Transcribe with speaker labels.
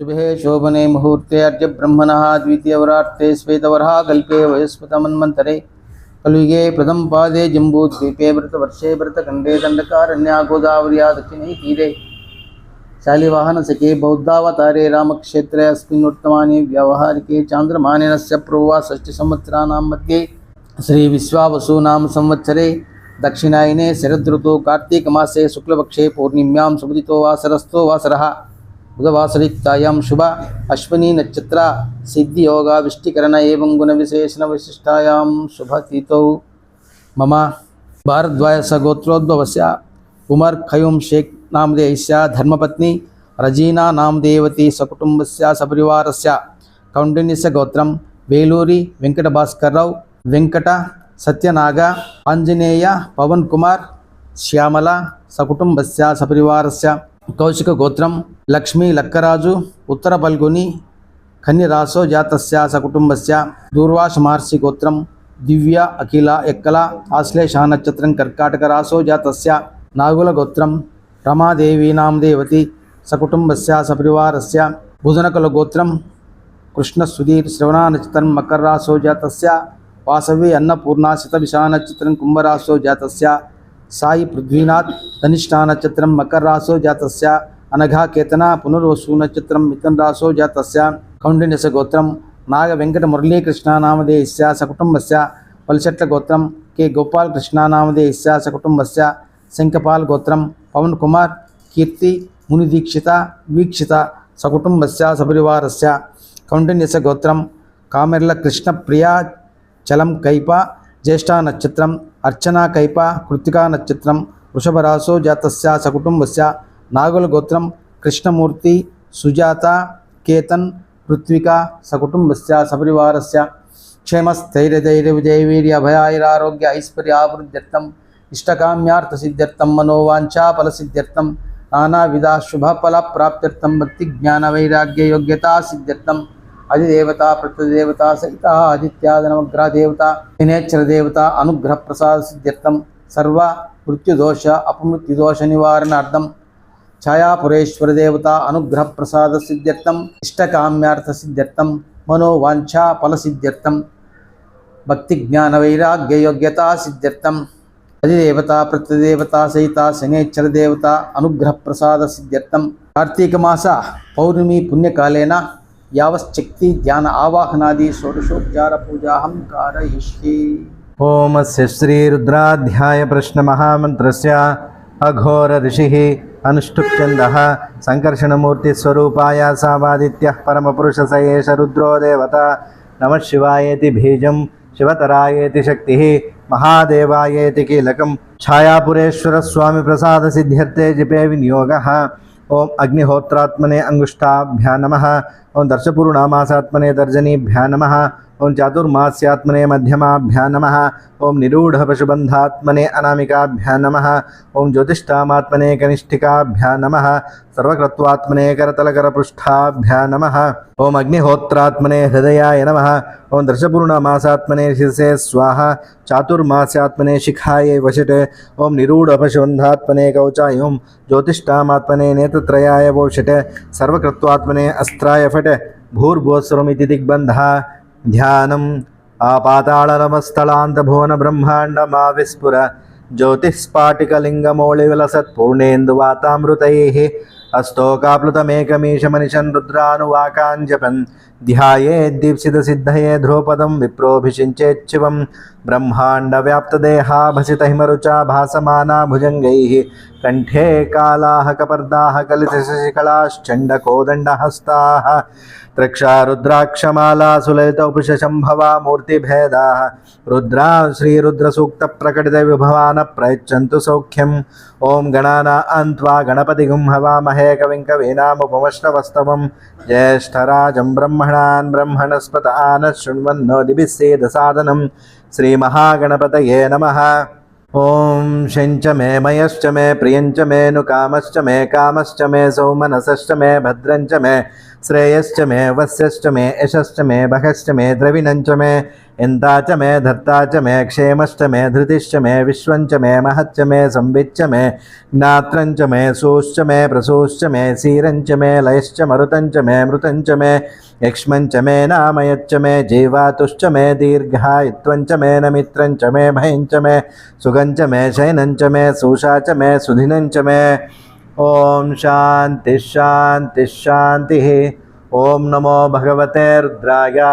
Speaker 1: शुभे शोभने मुहूर्ते अर्ज़ अर्घ्यब्रह्मणः द्वितीयवरार्थे श्वेतवरः कल्पे वयस्पतमन्वन्तरे। कलियुगे प्रथम पादे जम्बूद्वीपे व्रतवर्षे व्रतखण्डे दण्डकारण्या गोदावर्या दक्षिणे तीरे। शालिवाहनसखे बौद्धावतारे रामक्षेत्रे अस्मिन् वर्तमाने व्यावहारिके चान्द्रमानेनस्य प्रवासष्टिसंवत्सराणां मध्ये श्री श्रीविश्वावसूनां संवत्सरे दक्षिणायने शरदृतौ कार्तीकमासे शुक्लपक्षे पूर्णिम्यां सुमदितो वासरस्थो वासरः बुधवासरिक्तायां शुभ अश्विनी नक्षत्र सिद्धियोगाविष्टिकरण एवं गुणविशेषणविशिष्टायां शुभतिथौ मम भारद्वायसगोत्रोद्भवस्य उमर् खयूं शेख् नामधेयस्य धर्मपत्नी रजीना नामदेवती सकुटुम्बस्य सपरिवारस्य कौण्डिन्यस्य गोत्रं वेलूरि वेङ्कटभास्करराव् वेङ्कट सत्यनाग आञ्जनेय पवन् कुमार् శ్యామల సకుటుంబస్య సపరివారస్య కౌశిక గోత్రం లక్ష్మీ లక్కరాజు ఉత్తర పల్గొని కన్యరాసో జాతస్య సకుటుంబస్య దూర్వాస మహర్షి గోత్రం దివ్య అఖిల ఎక్కల ఆశ్లేష నక్షత్రం కర్కాటక రాసో జాతస్య నాగుల గోత్రం రమాదేవి నామదేవతి సకుటుంబస్య సపరివారస్య బుధనకుల గోత్రం కృష్ణ సుధీర్ శ్రవణా నక్షత్రం మకర రాసో జాతస్య వాసవి అన్నపూర్ణ శతభిషా నక్షత్రం కుంభరాసో జాతస్య సాయి పృథ్వీనాథ్ ధనిష్ఠా నక్షత్రం మకర రాసో జాతస్య అనఘా కేతన పునర్వసు నక్షత్రం మిథున రాసో జాతస్య కౌండిన్యస గోత్రం నాగ వెంకట మురళీకృష్ణ నామధేయస్య సకుటుంబస్య పలిచెట్ల గోత్రం కె గోపాల్ కృష్ణ నామధేయస్య సకుటుంబస్య శంకపాల్ గోత్రం పవన్ కుమార్ కీర్తి మునిదీక్షిత వీక్షిత సకుటుంబస్య సపరివారస్య కౌండిన్యస గోత్రం కామెర్ల కృష్ణ ప్రియా చలం కైప జ్యేష్ఠ నక్షత్రం అర్చనా కైప కృతికా నక్షత్రం వృషభరాసో జాతస్య సకుటుంబస్య నాగుల గోత్రం కృష్ణమూర్తి సుజాత కేతన్ పృథ్విక సకుటుంబస్య సపరివారస్య క్షేమస్థైర్యధైర్య విజయవీర్య అభయాైరారోగ్య ఐశ్వర్యాభివృద్ధ్యర్థం ఇష్టకామ్యార్థసిద్ధ్యర్థం మనోవాంఛాఫలసిద్ధ్యర్థం నానావిధ శుభఫల ప్రాప్త్యర్థం భక్తి జ్ఞాన వైరాగ్య యోగ్యతా సిద్ధ్యర్థం అధిదేవత ప్రతిదేవత సహిత ఆదిత్యాదనవగ్రహదేవత దేవత వినేశ్వర దేవత అనుగ్రహ ప్రసాద సిద్ధ్యర్థం సర్వ మృత్యుదోష అపమృత్యుదోష నివారణార్థం ఛాయాపురేశ్వరదేవత అనుగ్రహప్రసాద సిద్ధ్యర్థం ఇష్టకామ్యార్థ సిద్ధ్యర్థం మనోవాంఛా ఫల సిద్ధ్యర్థం భక్తి జ్ఞాన వైరాగ్య యోగ్యతా సిద్ధ్యర్థం అధిదేవత ప్రతిదేవత సహిత శనేశ్వర దేవత అనుగ్రహప్రసాద సిద్ధ్యర్థం కార్తీక మాస పౌర్ణమి పుణ్యకాలేన యావశ్చక్తి ధ్యాన ఆవాహనాది షోడశోపచార పూజాహం కారయిష్యే
Speaker 2: ఓం శ్రీ రుద్రాధ్యాయ ప్రశ్న మహామంత్రస్య అఘోర ఋషి అనుష్ఠుప్చంద సంకర్షణమూర్తి స్వరూపాయ సావాదిత్య పరమపురుష సయేష రుద్రో దేవత. నమశివాయేతి బీజం శివతరాయేతి శక్తి. మహాదేవాయేతి కీలకం. ఛాయాపురేశ్వర స్వామి ప్రసాద సిద్ధ్యర్థే జపే వినియోగ. ఓం అగ్నిహోత్రాత్మనే అంగుష్టాభ్యా నమ. ఓం దర్శపూర్ణామాసాత్మనే దర్జనీభ్యా నమ. ॐ चातुर्मास्यात्मने मध्यमाभ्या नमः। ॐ निरूढपशुबन्धात्मने अनामिकाभ्या नम। ओं ज्योतिष्ठामात्मने कनिष्ठिकाभ्या नम। सर्वकृत्वात्मने करतलकरपृष्ठाभ्या नम। ॐ अग्निहोत्रात्मने हृदयाय नमः। ॐ दर्शपूर्णमासात्मने शिरसे स्वाहा। चातुर्मास्यात्मने शिखायै वषट् ॐ निरूढपशुबन्धात्मने कवचाय ॐ ज्योतिष्ठामात्मने नेत्रत्रयाय वोषट् सर्वकृत्वात्मने अस्त्राय फट्। भूर्भुवस्वरमिति दिग्बन्धः। ధ్యానం. ఆ పాతాళరమస్థలాంతభువన బ్రహ్మాండమావిస్ఫుర జ్యోతిస్పాటికలింగమౌళివిలసత్పూర్ణేందువాతామృతై అస్తోకాప్లుతమేకమీశమనిశన్ రుద్రానువాకాంజపన్. ధ్యాయే దీప్సిత సిద్ధయే ధ్రువపదం విప్రోభిషించేచ్చివం బ్రహ్మాండవ్యాప్తదేహాభసిత హిమరుచా భాసమానా భుజంగై కంఠే కాళాహకపర్దాహ కలితశశికళాశ్చండకోదండహస్తా త్రక్షారుద్రాక్షమాలా సులలితౌపుషశంభవా మూర్తిభేదా రుద్రా శ్రీరుద్రసూక్తప్రకటిత విభవాన ప్రయచ్చంతు సౌఖ్యం. ఓం గణానా అంత్వా గణపతిగుం హవామహే कविं कवीनामुपमश्रवस्तवं ज्येष्ठराजं ब्रह्मणान् ब्रह्मणस्पत आनः शृण्वन्नो दिभिस्सेदसादनं श्रीमहागणपतये नमः ॐ शञ्च मे मयश्च मे प्रियञ्च मे नुकामश्च मे कामश्च मे सौमनसश्च मे भद्रञ्च मे श्रेयश्च मे वस्यश्च मे यशश्च मे भगश्च मे द्रविणञ्च मे यंता च मे धत्ता च मे क्षेमश्च मे धृतिश्च मे विश्व मे महच्च मे संविच्च मे नात्र मे सूश्च मे प्रसूच मे सीरंच मे लयश्च मरुत मे मृत मे यक्ष्मच मे नामयच्च मे जीवातुश्च मे दीर्घायित्व मे न मित्र मे भयच मे सुगंच मे शयनच मे सूषा च मे सुधीन च मे ओं शांति शांति शांति ओम नमो भगवते रुद्राया